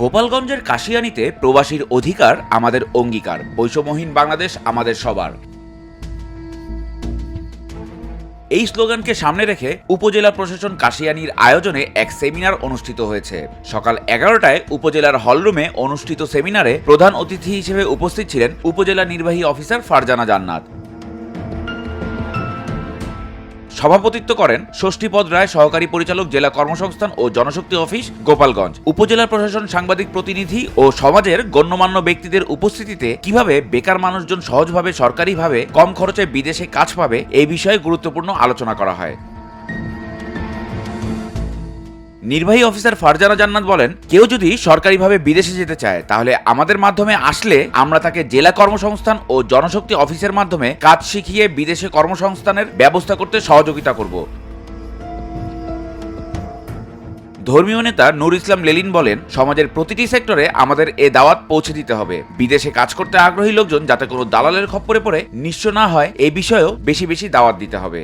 গোপালগঞ্জের কাশিয়ানিতে প্রবাসীর অধিকার আমাদের অঙ্গীকার। বৈষম্যহীন বাংলাদেশ আমাদের সবার। এই স্লোগানকে সামনে রেখে উপজেলা প্রশাসন কাশিয়ানির আয়োজনে এক সেমিনার অনুষ্ঠিত হয়েছে। সকাল এগারোটায় উপজেলার হলরুমে অনুষ্ঠিত সেমিনারে প্রধান অতিথি হিসেবে উপস্থিত ছিলেন উপজেলা নির্বাহী অফিসার ফারজানা জান্নাত। সভাপতিত্ব করেন ষষ্ঠীপদ রায় সহকারী পরিচালক জেলা কর্মসংস্থান ও জনশক্তি অফিস গোপালগঞ্জ। উপজেলা প্রশাসন সাংবাদিক প্রতিনিধি ও সমাজের গণ্যমান্য ব্যক্তিদের উপস্থিতিতে কীভাবে বেকার মানুষজন সহজভাবে, সরকারিভাবে কম খরচে বিদেশে কাজ পাবে, এই বিষয়ে গুরুত্বপূর্ণ আলোচনা করা হয়। নির্বাহী অফিসার ফারজানা জান্নাত বলেন, কেউ যদি সরকারিভাবে বিদেশে যেতে চায়, তাহলে আমাদের মাধ্যমে আসলে আমরা তাকে জেলা কর্মসংস্থান ও জনশক্তি অফিসের মাধ্যমে কাজ শিখিয়ে বিদেশে কর্মসংস্থানের ব্যবস্থা করতে সহযোগিতা করব। ধর্মীয় নেতা নুর ইসলাম লেলিন বলেন, সমাজের প্রতিটি সেক্টরে আমাদের এ দাওয়াত পৌঁছে দিতে হবে। বিদেশে কাজ করতে আগ্রহী লোকজন যাতে কোনো দালালের খপ্পরে পড়ে, নিঃস্ব না হয় এই বিষয়েও বেশি বেশি দাওয়াত দিতে হবে।